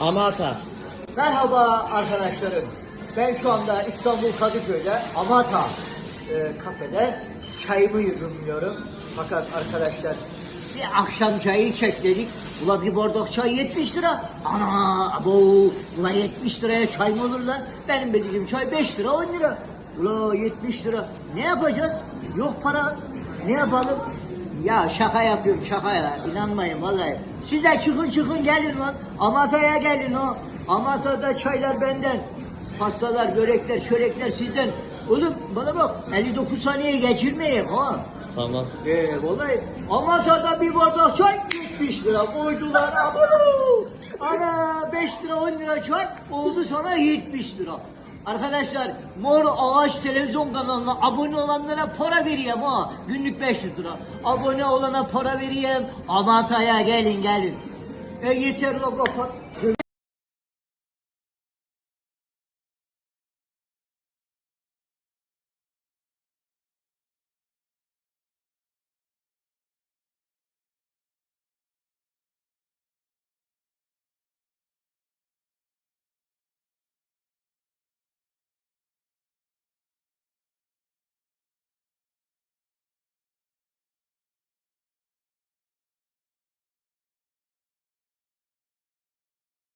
Amata. Merhaba arkadaşlarım. Ben şu anda İstanbul Kadıköy'de Amata e, kafede çayımı yudumluyorum. Fakat arkadaşlar bir akşam çayı çek dedik. Ula bir bardak çay 70 lira. Ana abo ula 70 liraya çay mı olur lan? Benim bildiğim çay 5 lira 10 lira. Ula 70 lira. Ne yapacağız? Yok para. Ne yapalım? Ya şaka yapıyorum şaka ya. İnanmayın vallahi. Siz de çıkın çıkın gelin lan. Amata'ya gelin o. Amata'da çaylar benden. Pastalar, börekler, çörekler sizden. Oğlum bana bak 59 saniye geçirmeyeyim ha. Tamam. Ee vallahi Amata'da bir bardak çay 70 lira koydular. Abu! Ana 5 lira 10 lira çay oldu sana 70 lira. Arkadaşlar Mor Ağaç televizyon kanalına abone olanlara para vereyim ha. Günlük 500 lira. Abone olana para vereyim. Amata'ya gelin gelin. E yeter kapat.